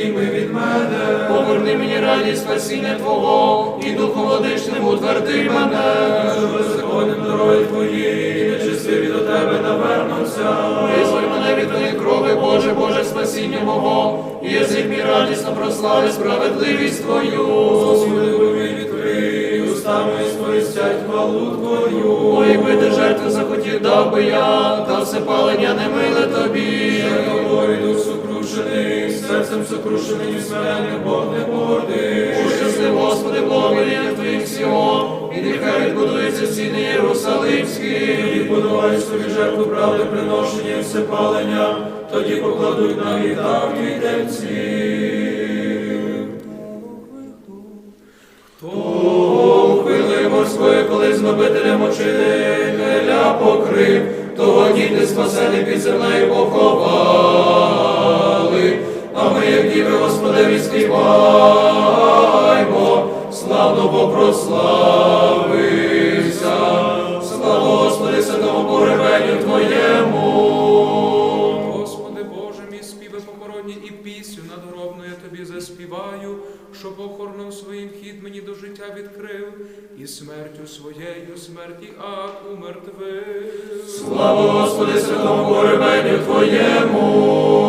відніми від мене. Поверни мені радість спасіння Твого, і духом водичним утверди мене. Що беззаконним дороги твої, і нечистиві до тебе навернуться. Визволь мене від моєї крови, Боже, Боже, спасіння мого, і язик мій радісно прослави справедливість Твою. Господи, відкрий, устами сповістять хвалу твою. О, якби ти жертву захотів, дав би я, та все палення не миле тобі. Тобою дух сокрушений, серцем сокрушеним і смиренним Бог не гордий. Щаслив, Господи, благовоління Твоїх всього, і нехай відбудується стіни Єрусалимські. Тоді подавай собі жертву правди приношення і всепалення, тоді покладуть на вітах. Хто хвили морської, коли з нобителем учителя покрив, того діти спасені під землею діви, Господеві співаймо, славно Бог прославився, слава Господи, святому погребенню Твоєму. Господи Боже, мій співи похоронні і пісню надгробну я тобі заспіваю, що похоронив своїм хід мені до життя відкрив, і смертю своєю смерті ад умертвив. Слава Господи, святому погребенню Твоєму.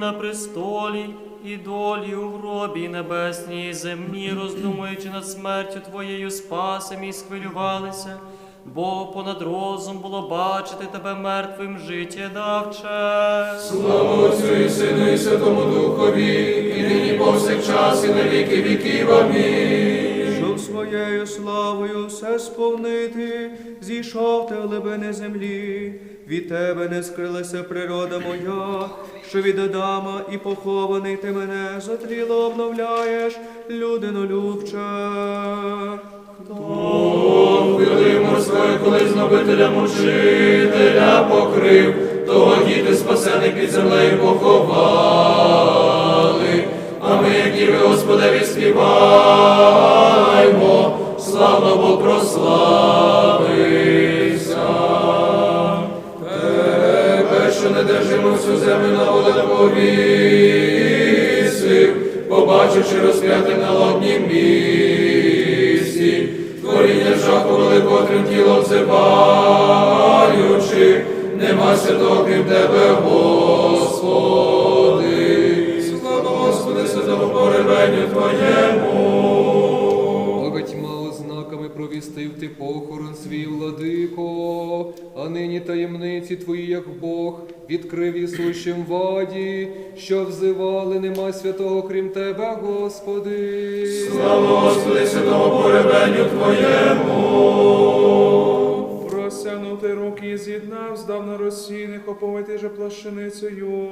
На престолі, і долі у гробі небесній і земні, роздумуючи над смертю Твоєю спасем і схвилювалися, бо понад розум було бачити тебе мертвим життя давче. Слава Отцю і Сину і Святому Духові, і нині повсякчас, і на віки віків. Амінь. Щоб своєю славою все сповнити, зійшов ти глибини землі, від тебе не скрилася природа моя, що від Адама і похований ти мене затріло обновляєш, людину любче. Хвили морської, коли з нобителем учителя покрив, того діти спасені під землею поховали. А ми, діви, Господеві співаймо, славно Бог прославився. Тебе, що не держимо всю землю на воле повісив, побачивши розп'ятим на лобнім місці, творіння жаху великого тремтіло взиваючи, нема святого крім тебе, Господи. Святому погребенню Твоєму. Багатьма ознаками провістив ти похорон свій владико, а нині таємниці твої, як Бог, відкрив і сущим ваді, що взивали, нема святого крім тебе, Господи. Слава Господи, святому погребенню Твоєму. Простягнути руки і з'єднав, здавна розсійних, оповити же плащаницею.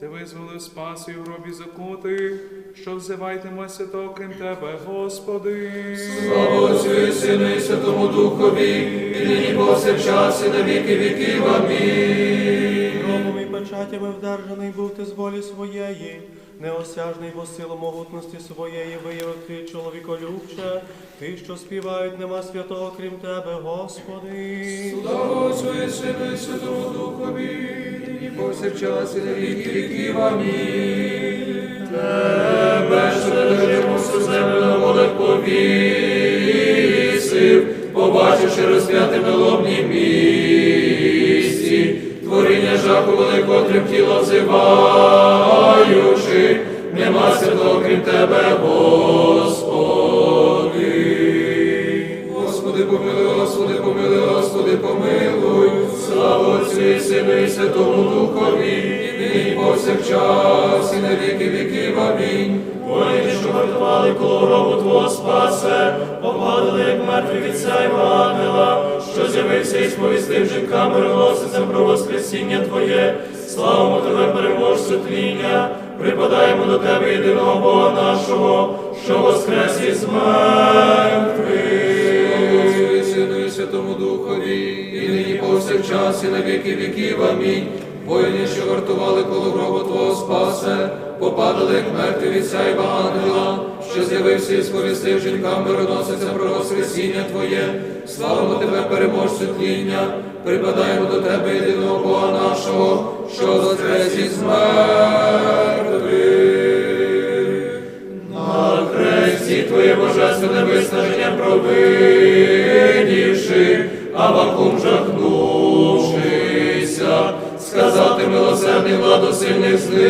Ти визволив спас і в гробі закутих, що взивайтемо святого крім тебе, Господи. Слава Отцю і Сину і Святому Духові, і нині повсякчас, і на віки віків. Амінь. Громом і печатями вдержаний був ти з волі своєї, неосяжний бо силу могутності своєї виявив ти, чоловіколюбче, ти, що співають, нема святого крім тебе, Господи. Слава Отцю і Сину і Святому Духові, і нині повсякчас, і на віки віків. Амінь. Воле побачивши розп'ятим на місці, творіння жаху великого тремтіло взиваючи, нема святого крім тебе, Господи. Господи, помилуй, Господи, помилуй, Господи, помилуй, слава Отцю і Сину і Святому Духові, і повсякчас, і на віки віків. Амінь. Вартували коло гробу Твого спасе, попадали, як мертві від ця ангела, що з'явився і сповістив жінкам мироносицям про воскресіння Твоє. Славимо Тебе, переможцю тління, припадаємо до Тебе, єдиного Бога нашого, що воскрес із мертвих. Святому Духові, і нині повсякчас, і на віки віків. Амінь воїни, що вартували коло гробу Твого спасе, попадали, як мертві від сяйба ангела, що з'явився і сповістив жінкам, мироносиця про воскресіння Твоє, славимо Тебе, переможцю тління, припадаємо до Тебе, єдиного Бога нашого, що воскрес із мертвих. на хресті Твоє божественне виснаження провиніши, а вакуум жахнув сказати милосердний владу сильних знищив,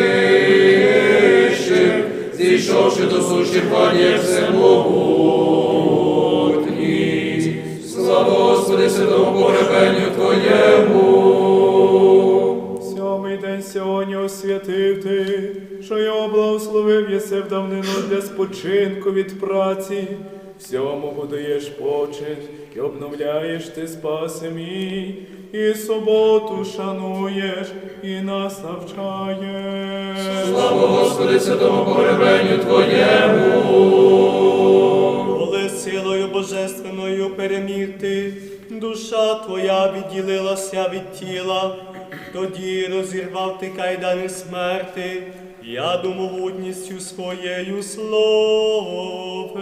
зійшовши до сущих пані, всемогутній. Слава Господи, святому погребенню Твоєму. Сьомий день сьогодні освятив ти, що його благословив єси в давнину для спочинку від праці. Всьому подаєш почесть і обновляєш ти спаси мій, і суботу шануєш, і нас навчаєш. Слава Господи, святому погребенню Твоєму. Коли силою божественною переміг ти, душа твоя відділилася від тіла, тоді розірвав ти кайдани смерти, я домовутністю своєю слове.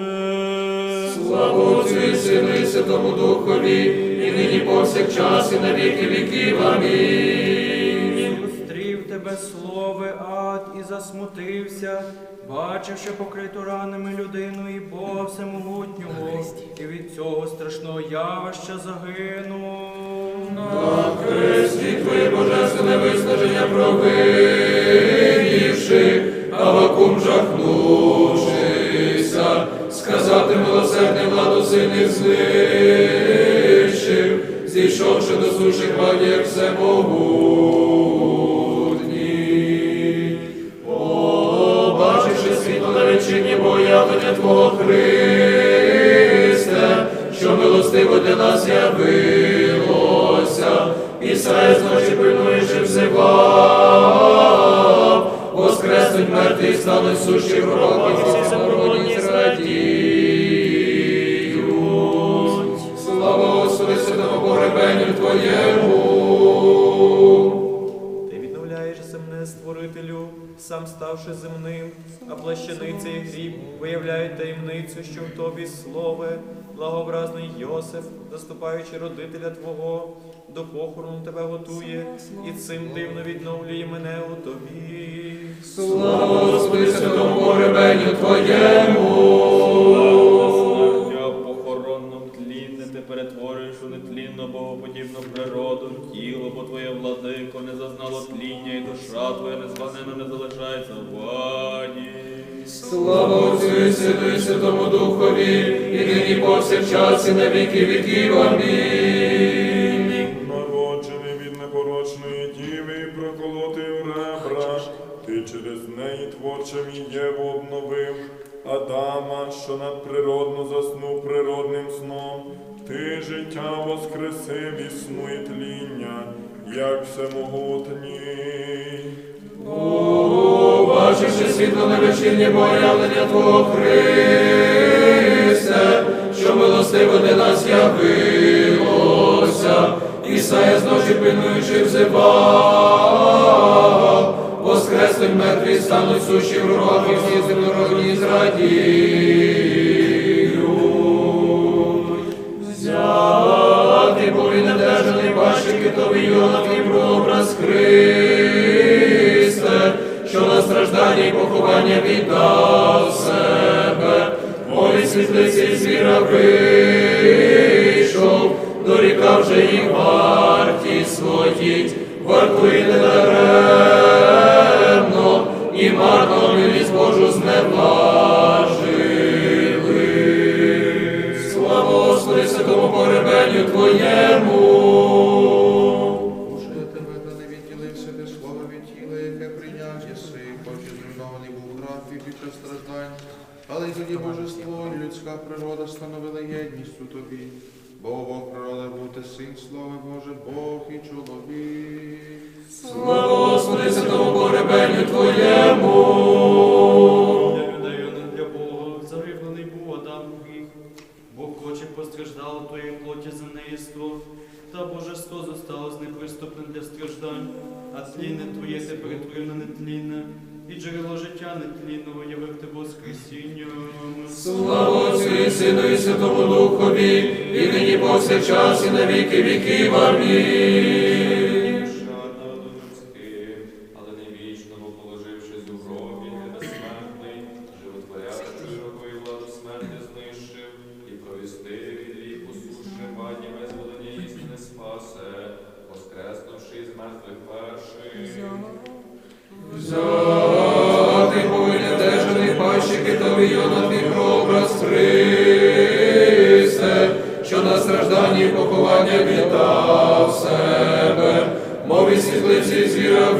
Слава Отцю і Сину і Святому Духові, і нині повсякчас, і на віки віків. Амінь. Зустрів тебе слове ад і засмутився, бачивши покриту ранами людину і Бога всемогутнього, і від цього страшного явища загинув. Христі Твоє божественне виснаження провидівши, Авакум жахнувшися, сказати милосердний владу сильних знищив, зійшовши до суші, владі, як всемогутній. Плащаниця і гріб виявляють таємницю, що в тобі слове, благообразний Йосиф, заступаючи родителя Твого, до похорону тебе готує, і цим дивно відновлює мене у тобі. Слава Господи, святому погребенню Твоєму. Я похоронно тлінне ти перетворюєш у нетлінно богоподібну природу, тіло, бо твоє владико не зазнало тління, і душа твоя незбагнена не залишається. Слава Отцю і Сину і Святому Духові, і нині повсякчас, і на віки віків. Амінь. Народжений від непорочної діви у ребра, ти через неї творчим і Єву обновив, Адама, що надприродно заснув природним сном, ти життя воскресив і сну і тління, як всемогутній. Побачивши світло на вечірнє появлення Твого Христе, що милостиво для нас явилося, Ісая зночі пильнуючи взивав, воскреснуть мертві, стануть сущі в гробах, і всі земнородні зрадіють. Взяти повинен недержаний ваші китовий Йонов і прообраз страждання і поховання віддав себе, мої світлиці звіра вийшов, дорікав же їх варті своїй, вартує недаремно, і марно час страждань. Але й тоді божество, і людська природа становила єдність у тобі. Бо Бог природа бути син, слава Боже, Бог і чоловік. Слава Господи, святому погребенню Твоєму. Для людей, а не для Бога, загиблений був Адам у гріх. Бог хоче постраждало твоєї плоті за неїство, та божество зосталось неприступним для страждань, а тлінне твоє ти перетворив на нетлінне, і джерело життя нетлінного явив ти воскресінням. Слава Отцю і Сину і Святому Духові, і нині повсякчас, і на віки віків. Амінь. Ані поховання віта в себе, мови світлиці звіра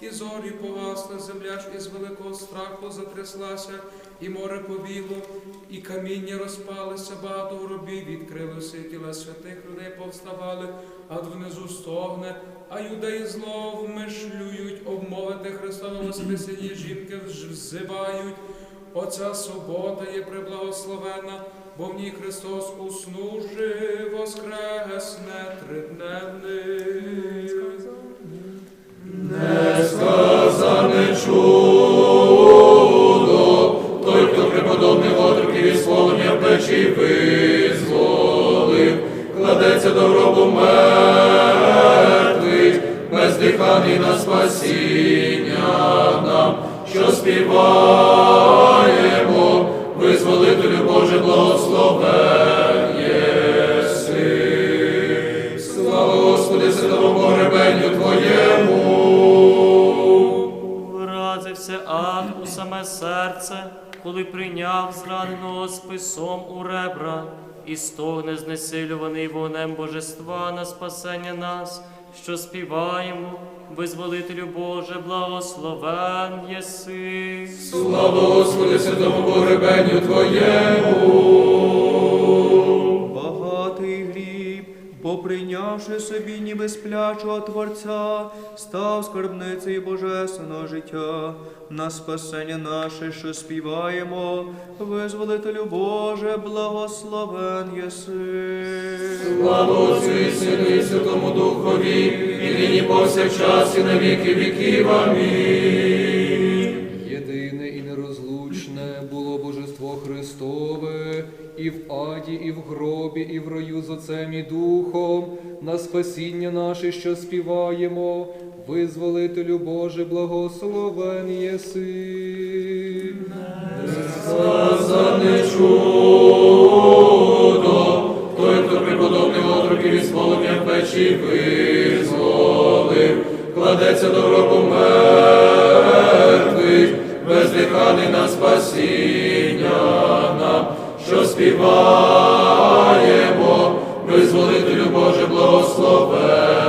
і зорі погасла, земля ж із великого страху затряслася, і море повіло, і каміння розпалися, багато гробів відкрилося, і тіла святих людей повставали, ад внизу стогне, а юдеї зло вмишлюють, обмовити Христове Воскресіння жінки взивають. Оця субота є преблагословена, бо в ній Христос уснувши воскресне тридневний. Сказане чудо, той, хто преподобний отруків і полум'я печі визволив, кладеться до гробу мертвий, бездиханий на спасіння нам, що співаємо, і стогне знесилюваний вогнем божества на спасення нас, що співаємо, визволителю Боже, благословен єси. Слава Господи, святому погребенню Твоєму. Багатий гріб, бо прийнявши собі ніби сплячого Творця, став скарбницею божественного життя, на спасення наше, що співаємо, визволителю Боже, благословен єси. Слава Отцю і Сину і Святому Духові, і нині повсякчас і на віки віків. Амінь. Аді, і в гробі, і в раю з Отцем і Духом, на спасіння наше, що співаємо, визволителю Боже, благословен єси. Сказане чудо, той, хто преподобний отроків із полум'я печі визволив, кладеться до гробу мертвих, бездиханий на спасіння нам, що співаємо, визволителю Боже, благословен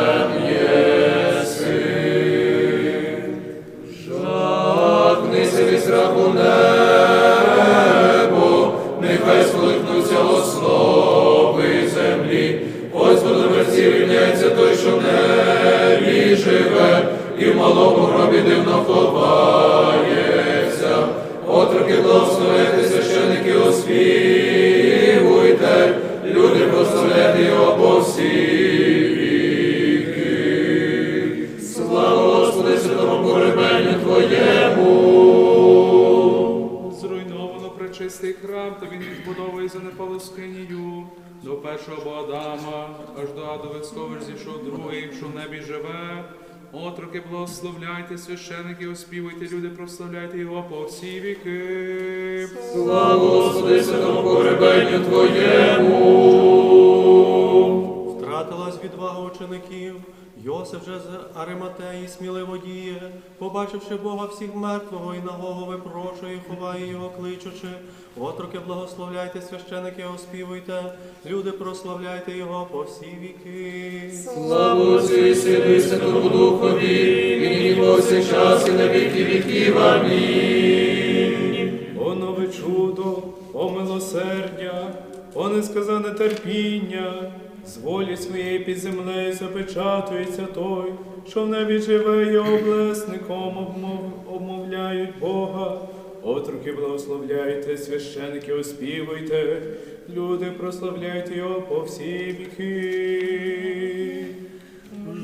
Отроки, благословляйте, священики, оспівуйте, люди, прославляйте його по всі віки. Слава Господи, святому поребенню Твоєму. Втратилась відвага учеників. Йосиф же з Ариматеї сміливо діє, побачивши Бога всіх мертвого і нагого випрошує, ховає його кличучи. Отроки благословляйте, священики, оспівуйте, люди прославляйте його по всі віки. І Сину і Святому Духові, і нині повсякчас і на віки віків. Амінь. О нове чудо, помилуй милосердя, о несказане терпіння, з волі своєї під землею запечатується той, що в небі живе і облесником обмов, обмовляють Бога. Отруки благословляйте, священики оспівуйте, люди прославляйте його по всі віки.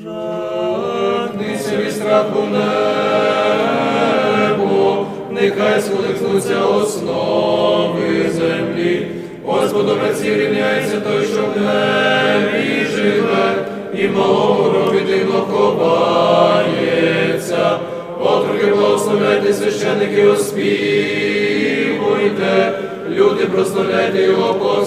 Жахнися від страху небо, нехай сколихнуться основи землі. Господу праці той, що в гробі дивно ховається. Отруки благословляйте, священники оспівуйте, люди прославляйте його по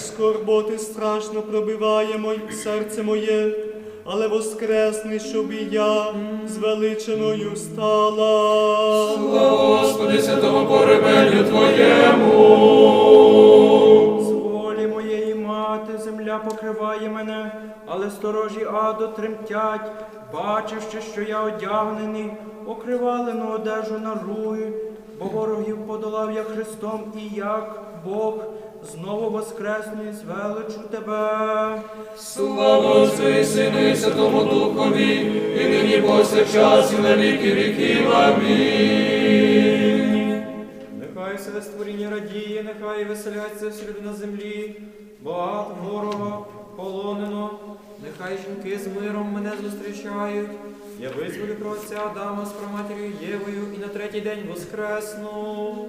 скорботи страшно пробиває моє серце моє, але воскресни, щоб і я звеличеною стала. Слава Господи, святому погребенню Твоєму. З волі моєї мати земля покриває мене, але сторожі аду тремтять, бачивши, що я одягнений, окривалену одежу на руги, бо ворогів подолав я Христом і як Бог, знову воскресну і звеличу тебе. Слава і Сину і Святому Духові, і нині повсякчас, і на віки віків. Амінь. Нехай все створіння радіє, нехай веселяться всюди на землі, багат ворога полонено, нехай жінки з миром мене зустрічають. Я визволю про отця Адама з проматір'ю Євою і на третій день воскресну.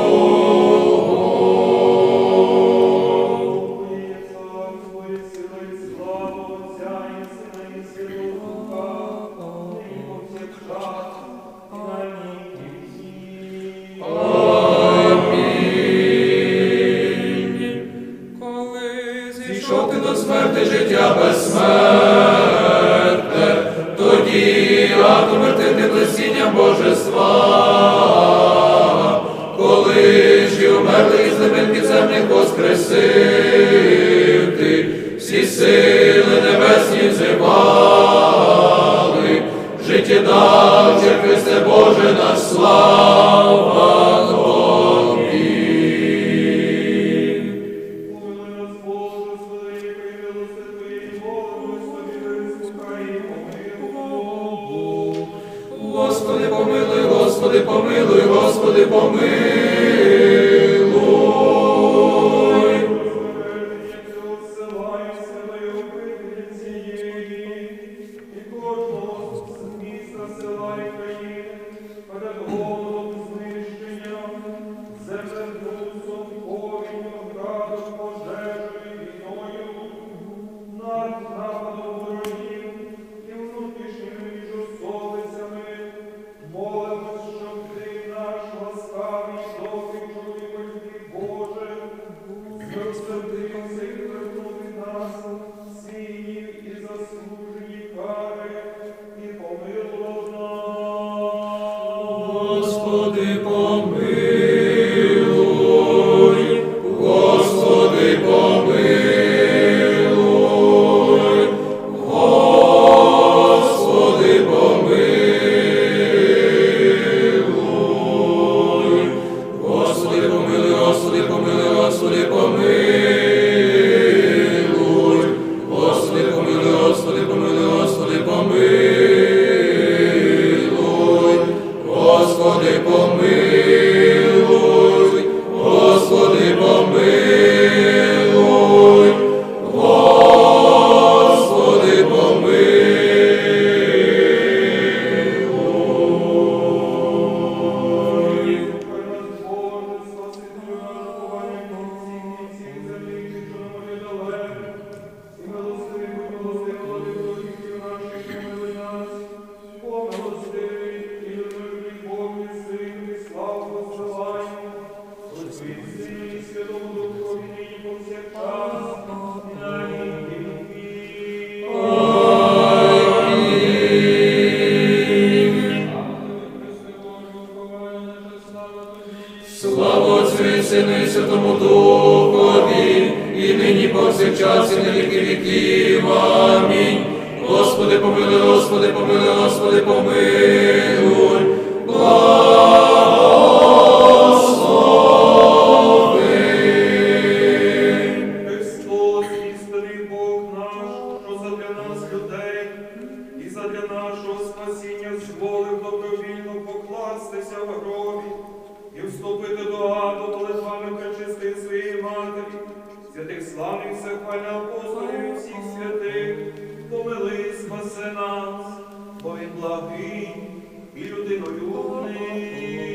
воскресив ти, всі сили небесні зривали. Життя життєдавче, Христе Боже, нас слава. Вступити до гаду, молитвами пречистий своєї матері, святих славних всехвальних апостолів і всіх святих, помили, спаси нас, бо він благий і людиною людинолюбний.